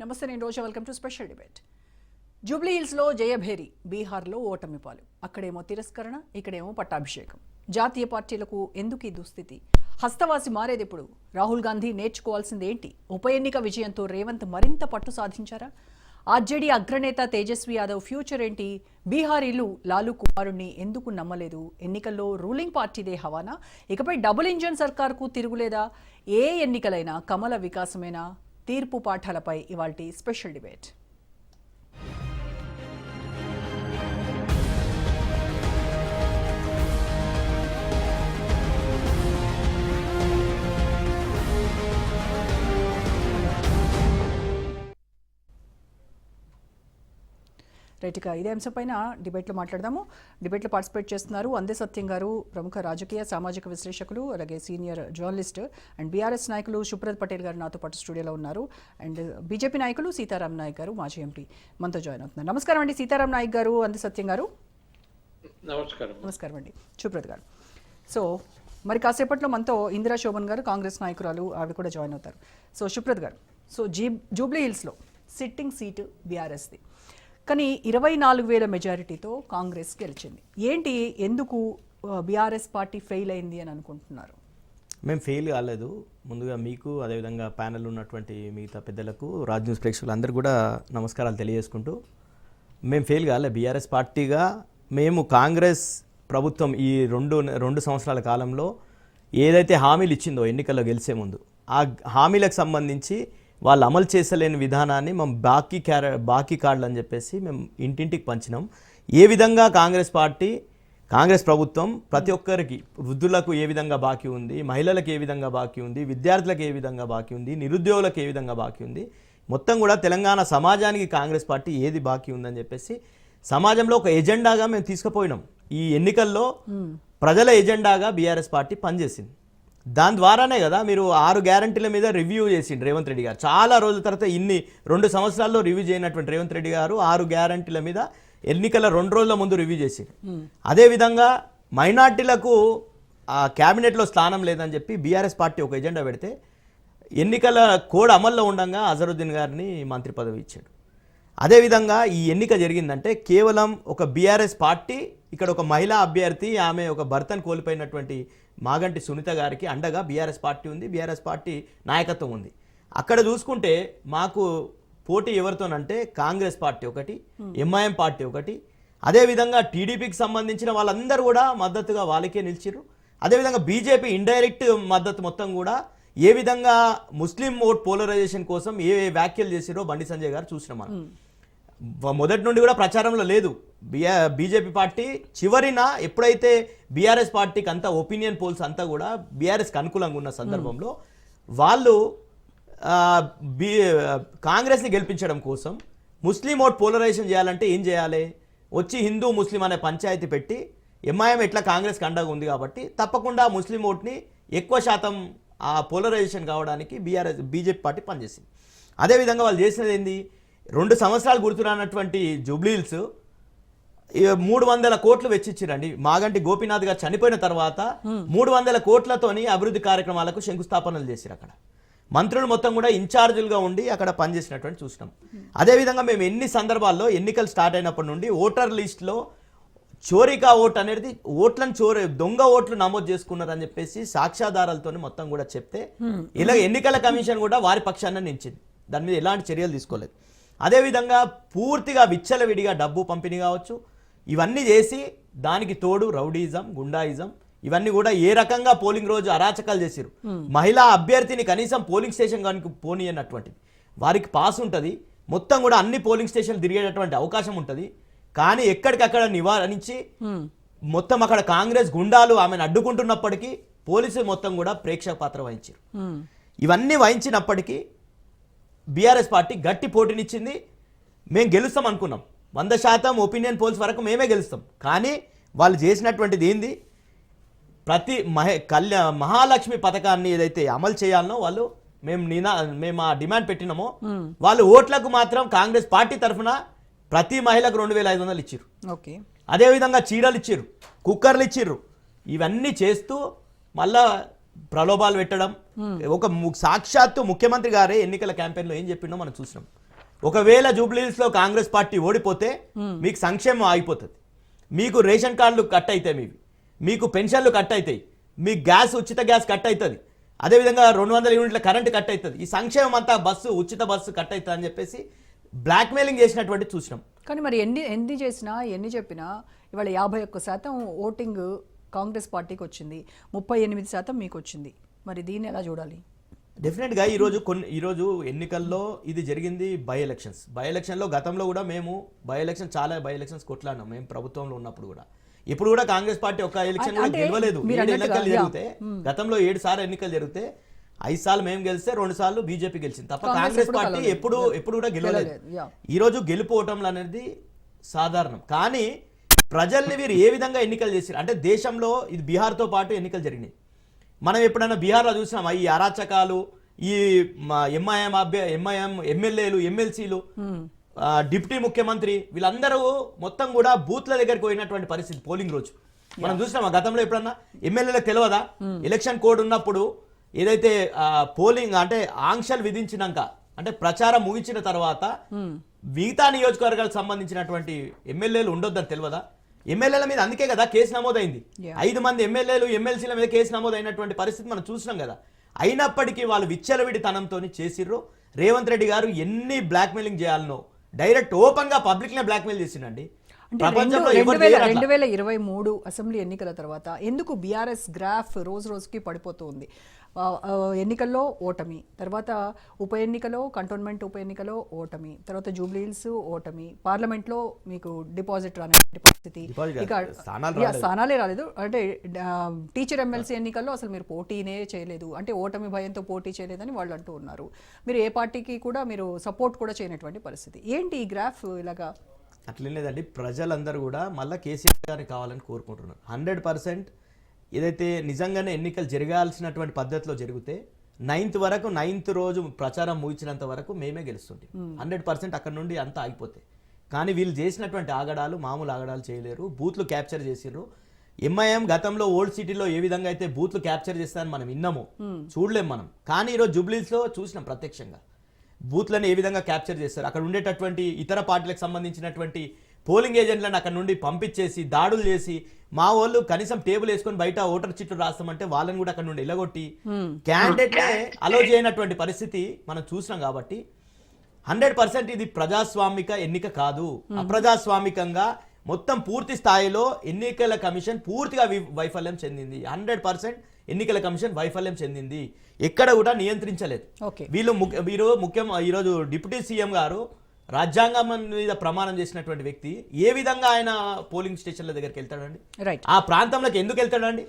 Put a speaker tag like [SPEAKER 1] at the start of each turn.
[SPEAKER 1] నమస్తే నేను Roja. Welcome to special debate Jubilee హిల్స్లో జయభేరి బీహార్లో ఓటమి పాలు. అక్కడేమో తిరస్కరణ ఇక్కడేమో పట్టాభిషేకం. జాతీయ పార్టీలకు ఎందుకు ఈ దుస్థితి? హస్తవాసి మారేదెప్పుడు? రాహుల్ గాంధీ నేర్చుకోవాల్సింది ఏంటి? ఉప ఎన్నిక విజయంతో రేవంత్ మరింత పట్టు సాధించారా? ఆర్జేడీ అగ్రనేత తేజస్వి యాదవ్ ఫ్యూచర్ ఏంటి? బీహారీలు లాలూ కుమారుణ్ణి ఎందుకు నమ్మలేదు? ఎన్నికల్లో రూలింగ్ పార్టీదే హవానా? ఇకపై డబుల్ ఇంజన్ సర్కార్కు తిరుగులేదా? ఏ ఎన్నికలైనా కమల వికాసమేనా? తీర్పు పాఠాలపై ఇవాల్టి స్పెషల్ డిబేట్. రైట్ ఇక ఇదే అంశంపైన డిబేట్లో మాట్లాడదాము. డిబేట్లో పార్టిసిపేట్ చేస్తున్నారు అందే సత్యం గారు ప్రముఖ రాజకీయ సామాజిక విశ్లేషకులు అలాగే సీనియర్ జర్నలిస్ట్ అండ్ బీఆర్ఎస్ నాయకులు సుప్రద్ పటేల్ గారు నాతో పాటు స్టూడియోలో ఉన్నారు. అండ్ బీజేపీ నాయకులు సీతారాం నాయక్ గారు మాజీ ఎంపీ మనతో జాయిన్ అవుతున్నారు. నమస్కారం అండి సీతారాం నాయక్ గారు అందే సత్యం గారు.
[SPEAKER 2] నమస్కారం.
[SPEAKER 1] నమస్కారం అండి. సుప్రద్ గారు. సో మరి కాసేపట్లో మనతో ఇందిరా శోభన్ గారు కాంగ్రెస్ నాయకురాలు ఆవిడ కూడా జాయిన్ అవుతారు. సో సుప్రద్ గారు సో జీ జూబ్లీ హిల్స్లో సిట్టింగ్ సీటు బీఆర్ఎస్ది. కానీ ఇరవై నాలుగు వేల మెజారిటీతో కాంగ్రెస్ గెలిచింది. ఏంటి? ఎందుకు బీఆర్ఎస్ పార్టీ ఫెయిల్ అయింది అని అనుకుంటున్నారు?
[SPEAKER 3] మేము ఫెయిల్ కాలేదు. ముందుగా మీకు అదేవిధంగా ప్యానెల్ ఉన్నటువంటి మిగతా పెద్దలకు రాజ్ న్యూస్ ప్రేక్షకులందరూ కూడా నమస్కారాలు తెలియజేసుకుంటూ మేము ఫెయిల్ కాలే. బీఆర్ఎస్ పార్టీగా మేము కాంగ్రెస్ ప్రభుత్వం ఈ రెండు రెండు సంవత్సరాల కాలంలో ఏదైతే హామీలు ఇచ్చిందో ఎన్నికల్లో గెలిచే ముందు ఆ హామీలకు సంబంధించి వాళ్ళు అమలు చేసలేని విధానాన్ని మేము బాకీ క్యార బాకీ కార్డులు అని చెప్పేసి మేము ఇంటింటికి పంచినాం. ఏ విధంగా కాంగ్రెస్ పార్టీ కాంగ్రెస్ ప్రభుత్వం ప్రతి ఒక్కరికి వృద్ధులకు ఏ విధంగా బాకీ ఉంది మహిళలకు ఏ విధంగా బాకీ ఉంది విద్యార్థులకు ఏ విధంగా బాకీ ఉంది నిరుద్యోగులకు ఏ విధంగా బాకీ ఉంది మొత్తం కూడా తెలంగాణ సమాజానికి కాంగ్రెస్ పార్టీ ఏది బాకీ ఉందని చెప్పేసి సమాజంలో ఒక ఎజెండాగా మేము తీసుకుపోయినాం. ఈ ఎన్నికల్లో ప్రజల ఎజెండాగా బీఆర్ఎస్ పార్టీ పనిచేసింది. దాని ద్వారానే కదా మీరు ఆరు గ్యారంటీల మీద రివ్యూ చేసిండు రేవంత్ రెడ్డి గారు. చాలా రోజుల తర్వాత ఇన్ని రెండు సంవత్సరాల్లో రివ్యూ చేయనటువంటి రేవంత్ రెడ్డి గారు ఆరు గ్యారంటీల మీద ఎన్నికల రెండు రోజుల ముందు రివ్యూ చేసిండు అదేవిధంగా మైనార్టీలకు ఆ క్యాబినెట్లో స్థానం లేదని చెప్పి బీఆర్ఎస్ పార్టీ ఒక ఎజెండా పెడితే ఎన్నికల కోడ్ అమల్లో ఉండగా అజరుద్దీన్ గారిని మంత్రి పదవి ఇచ్చాడు. అదేవిధంగా ఈ ఎన్నిక జరిగిందంటే కేవలం ఒక బీఆర్ఎస్ పార్టీ ఇక్కడ ఒక మహిళా అభ్యర్థి ఆమె ఒక భర్తను కోల్పోయినటువంటి మాగంటి సునీత గారికి అండగా బీఆర్ఎస్ పార్టీ ఉంది బీఆర్ఎస్ పార్టీ నాయకత్వం ఉంది. అక్కడ చూసుకుంటే మాకు పోటీ ఎవరితోనంటే కాంగ్రెస్ పార్టీ ఒకటి ఎంఐఎం పార్టీ ఒకటి. అదేవిధంగా టీడీపీకి సంబంధించిన వాళ్ళందరూ కూడా మద్దతుగా వాళ్ళకే నిలిచిర్రు. అదేవిధంగా బీజేపీ ఇండైరెక్ట్ మద్దతు మొత్తం కూడా ఏ విధంగా ముస్లిం ఓట్ పోలరైజేషన్ కోసం ఏ ఏ వ్యాఖ్యలు చేసిరో బండి సంజయ్ గారు చూసిన మనం. మొదటి నుండి కూడా ప్రచారంలో లేదు. బిఆ బీజేపీ పార్టీ చివరిన ఎప్పుడైతే బీఆర్ఎస్ పార్టీకి అంతా ఒపీనియన్ పోల్స్ అంతా కూడా బీఆర్ఎస్కి అనుకూలంగా ఉన్న సందర్భంలో వాళ్ళు బీ కాంగ్రెస్ని గెలిపించడం కోసం ముస్లిం ఓట్ పోలరైజేషన్ చేయాలంటే ఏం చేయాలి? వచ్చి హిందూ ముస్లిం అనే పంచాయతీ పెట్టి ఎంఐఎం ఎట్లా కాంగ్రెస్కి అండగా ఉంది కాబట్టి తప్పకుండా ముస్లిం ఓట్ని ఎక్కువ శాతం ఆ పోలరైజేషన్ కావడానికి బీఆర్ఎస్ బీజేపీ పార్టీ పనిచేసింది. అదేవిధంగా వాళ్ళు చేసినది ఏంది? రెండు సంవత్సరాలు గుర్తురానటువంటి జూబ్లీల్స్ మూడు వందల కోట్లు వెచ్చిచ్చిరండి. మాగంటి గోపీనాథ్ గారు చనిపోయిన తర్వాత మూడు వందల కోట్లతోని అభివృద్ధి కార్యక్రమాలకు శంకుస్థాపనలు చేసిరు అక్కడ మంత్రులు మొత్తం కూడా ఇన్ఛార్జీలుగా ఉండి అక్కడ పనిచేసినటువంటి చూసినాం. అదేవిధంగా మేము ఎన్ని సందర్భాల్లో ఎన్నికలు స్టార్ట్ అయినప్పటి నుండి ఓటర్ లిస్ట్లో చోరీకా ఓట్ అనేది ఓట్లను చోరీ దొంగ ఓట్లు నమోదు చేసుకున్నారని చెప్పేసి సాక్ష్యాధారాలతో మొత్తం కూడా చెప్తే ఇలా ఎన్నికల కమిషన్ కూడా వారి పక్షాన నిలిచింది. దాని మీద ఎలాంటి చర్యలు తీసుకోలేదు. అదేవిధంగా పూర్తిగా విచ్చలవిడిగా డబ్బు పంపిణీ కావచ్చు ఇవన్నీ చేసి దానికి తోడు రౌడీజం గుండాయిజం ఇవన్నీ కూడా ఏ రకంగా పోలింగ్ రోజు అరాచకాలు చేసిరు మహిళా అభ్యర్థిని కనీసం పోలింగ్ స్టేషన్ కనుక పోనీ అన్నటువంటిది వారికి పాస్ ఉంటుంది. మొత్తం కూడా అన్ని పోలింగ్ స్టేషన్లు తిరిగేటటువంటి అవకాశం ఉంటుంది. కానీ ఎక్కడికక్కడ నివారించి మొత్తం అక్కడ కాంగ్రెస్ గుండాలు ఆమెను అడ్డుకుంటున్నప్పటికీ పోలీసులు మొత్తం కూడా ప్రేక్షక పాత్ర వహించారు ఇవన్నీ వహించినప్పటికీ బీఆర్ఎస్ పార్టీ గట్టి పోటీనిచ్చింది. మేము గెలుస్తాం అనుకున్నాం. వంద శాతం ఒపీనియన్ పోల్స్ వరకు మేమే గెలుస్తాం. కానీ వాళ్ళు చేసినటువంటిది ఏంది? ప్రతి మహే కళ్యా మహాలక్ష్మి పథకాన్ని ఏదైతే అమలు చేయాలనో వాళ్ళు మేము నినా మేము ఆ డిమాండ్ పెట్టినామో వాళ్ళు ఓట్లకు మాత్రం కాంగ్రెస్ పార్టీ తరఫున ప్రతి మహిళకు రెండు వేల ఐదు వందలు ఇచ్చిర్రు.
[SPEAKER 1] ఓకే.
[SPEAKER 3] అదేవిధంగా చీరలు ఇచ్చిర్రు కుక్కర్లు ఇచ్చిర్రు. ఇవన్నీ చేస్తూ మళ్ళా ప్రలోభాలు పెట్టడం. ఒక సాక్షాత్తు ముఖ్యమంత్రి గారే ఎన్నికల క్యాంపెయిన్లో ఏం చెప్పిండో మనం చూసినాం. ఒకవేళ జూబ్లీహిల్స్లో కాంగ్రెస్ పార్టీ ఓడిపోతే మీకు సంక్షేమం ఆగిపోతుంది. మీకు రేషన్ కార్డులు కట్ అవుతాయి మీవి. మీకు పెన్షన్లు కట్ అవుతాయి మీ గ్యాస్ ఉచిత గ్యాస్ కట్ అవుతుంది అదేవిధంగా రెండు వందల యూనిట్ల కరెంట్ కట్ అవుతుంది ఈ సంక్షేమం అంతా బస్సు ఉచిత బస్సు కట్ అవుతుంది అని చెప్పేసి బ్లాక్మెయిలింగ్ చేసినటువంటి చూసినాం.
[SPEAKER 1] కానీ మరి ఎన్ని ఎన్ని చేసినా ఎన్ని చెప్పినా ఇవాళ యాభై ఒక్క శాతం ఓటింగ్ కాంగ్రెస్ పార్టీకి వచ్చింది. ముప్పై ఎనిమిది శాతం మీకు వచ్చింది మరి దీన్ని ఎలా చూడాలి?
[SPEAKER 3] డెఫినెట్గా ఈరోజు కొన్ని ఈరోజు ఎన్నికల్లో ఇది జరిగింది బై ఎలక్షన్స్ బై ఎలక్షన్లో గతంలో కూడా మేము బై ఎలక్షన్ చాలా బై ఎలక్షన్స్ కొట్లాడినాం. మేము ప్రభుత్వంలో ఉన్నప్పుడు కూడా. ఇప్పుడు కూడా కాంగ్రెస్ పార్టీ ఒక ఎలక్షన్ కూడా గెలవలేదు. ఏడు ఎన్నికలు. జరిగితే గతంలో ఏడు సార్లు ఎన్నికలు జరిగితే ఐదు సార్లు మేము గెలిస్తే రెండు సార్లు బీజేపీ గెలిచింది. తప్ప
[SPEAKER 1] కాంగ్రెస్
[SPEAKER 3] పార్టీ. ఎప్పుడు ఎప్పుడు కూడా గెలవలేదు.
[SPEAKER 1] గెలవలేదు, యా.
[SPEAKER 3] ఈ రోజు గెలుపోవటంలు అనేది సాధారణం. కానీ ప్రజల్ని వీరు ఏ విధంగా ఎన్నికలు చేశారు అంటే దేశంలో ఇది బీహార్తో పాటు ఎన్నికలు జరిగినాయి. మనం ఎప్పుడైనా బీహార్లో చూసినామా? ఈ అరాచకాలు ఈ ఎంఐఎం అభ్య ఎంఐఎం ఎమ్మెల్యేలు ఎమ్మెల్సీలు డిప్యూటీ ముఖ్యమంత్రి వీళ్ళందరూ మొత్తం కూడా బూత్ల దగ్గరికి పోయినటువంటి పరిస్థితి పోలింగ్ రోజు. మనం చూసినామా గతంలో ఎప్పుడన్నా? ఎమ్మెల్యేలకు తెలియదా ఎలక్షన్ కోడ్ ఉన్నప్పుడు ఏదైతే పోలింగ్ అంటే ఆంక్షలు విధించినాక అంటే ప్రచారం ముగించిన తర్వాత మిగతా నియోజకవర్గాలకు సంబంధించినటువంటి ఎమ్మెల్యేలు ఉండొద్దని తెలియదా ఎమ్మెల్యేల మీద అందుకే కదా కేసు నమోదైంది. ఐదు మంది ఎమ్మెల్యేలు ఎమ్మెల్సీల మీద కేసు నమోదైనటువంటి పరిస్థితి మనం చూసినాం కదా. అయినప్పటికీ వాళ్ళు విచ్చలవిడి తనంతో చేసిర్రు. రేవంత్ రెడ్డి గారు ఎన్ని బ్లాక్మెయిలింగ్ చేయాలనో డైరెక్ట్ ఓపెన్గా పబ్లిక్ నే బ్లాక్మెయిల్ చేసిండండి.
[SPEAKER 1] అంటే రెండు వేల ఇరవై మూడు అసెంబ్లీ ఎన్నికల తర్వాత ఎందుకు బీఆర్ఎస్ గ్రాఫ్ రోజు రోజుకి పడిపోతూ ఉంది ఆ, ఆ, ఎన్నికల్లో ఓటమి తర్వాత ఉప ఎన్నికలో కంటోన్మెంట్ ఉప ఎన్నికలో ఓటమి తర్వాత జూబ్లీహిల్స్ ఓటమి పార్లమెంట్లో మీకు డిపాజిట్ రాని పరిస్థితి. ఇక
[SPEAKER 3] స్థానాలు
[SPEAKER 1] రాలేదు. అంటే టీచర్ ఎమ్మెల్సీ ఎన్నికల్లో అసలు మీరు పోటీనే చేయలేదు. అంటే ఓటమి భయంతో పోటీ చేయలేదని వాళ్ళు అంటూ ఉన్నారు. మీరు ఏ పార్టీకి కూడా మీరు సపోర్ట్ కూడా చేయనటువంటి పరిస్థితి. ఏంటి ఈ గ్రాఫ్ ఇలాగా
[SPEAKER 3] అట్లేం లేదండి. ప్రజలందరూ కూడా మళ్ళీ కేసీఆర్ గారిని కావాలని కోరుకుంటున్నారు. హండ్రెడ్ పర్సెంట్ ఏదైతే నిజంగానే ఎన్నికలు జరగాల్సినటువంటి పద్ధతిలో జరిగితే నైన్త్ వరకు నైన్త్ రోజు ప్రచారం ముగించినంత వరకు మేమే గెలుస్తుంటాం. హండ్రెడ్ పర్సెంట్ అక్కడ నుండి అంతా ఆగిపోతాయి కానీ వీళ్ళు చేసినటువంటి ఆగడాలు మామూలు ఆగడాలు చేయలేరు. బూత్లు క్యాప్చర్ చేసిర్రు. ఎంఐఎం గతంలో ఓల్డ్ సిటీలో ఏ విధంగా అయితే బూత్లు క్యాప్చర్ చేస్తారని మనం విన్నాము చూడలేం మనం. కానీ ఈరోజు జూబ్లీస్లో చూసినాం ప్రత్యక్షంగా. బూత్లను ఏ విధంగా క్యాప్చర్ చేస్తారు? అక్కడ ఉండేటటువంటి ఇతర పార్టీలకు సంబంధించినటువంటి పోలింగ్ ఏజెంట్లను అక్కడ నుండి పంపించేసి దాడులు చేసి మా వాళ్ళు కనీసం టేబుల్ వేసుకొని బయట ఓటర్ చిట్లు రాస్తామంటే వాళ్ళని కూడా అక్కడ నుండి ఎలగొట్టి క్యాండిడేట్ అలో చేయనటువంటి పరిస్థితి మనం చూసినాం కాబట్టి హండ్రెడ్ పర్సెంట్ ఇది ప్రజాస్వామిక ఎన్నిక కాదు. అప్రజాస్వామికంగా మొత్తం పూర్తి స్థాయిలో ఎన్నికల కమిషన్ పూర్తిగా వైఫల్యం చెందింది. హండ్రెడ్ పర్సెంట్ ఎన్నికల కమిషన్ వైఫల్యం చెందింది. ఎక్కడ కూడా నియంత్రించలేదు. వీళ్ళు వీరు ముఖ్యం ఈరోజు డిప్యూటీ సీఎం గారు రాజ్యాంగం మీద ప్రమాణం చేసినటువంటి వ్యక్తి. ఏ విధంగా ఆయన పోలింగ్ స్టేషన్ల దగ్గరికి వెళ్తాడండి? ఆ ప్రాంతంలోకి ఎందుకు వెళ్తాడండి?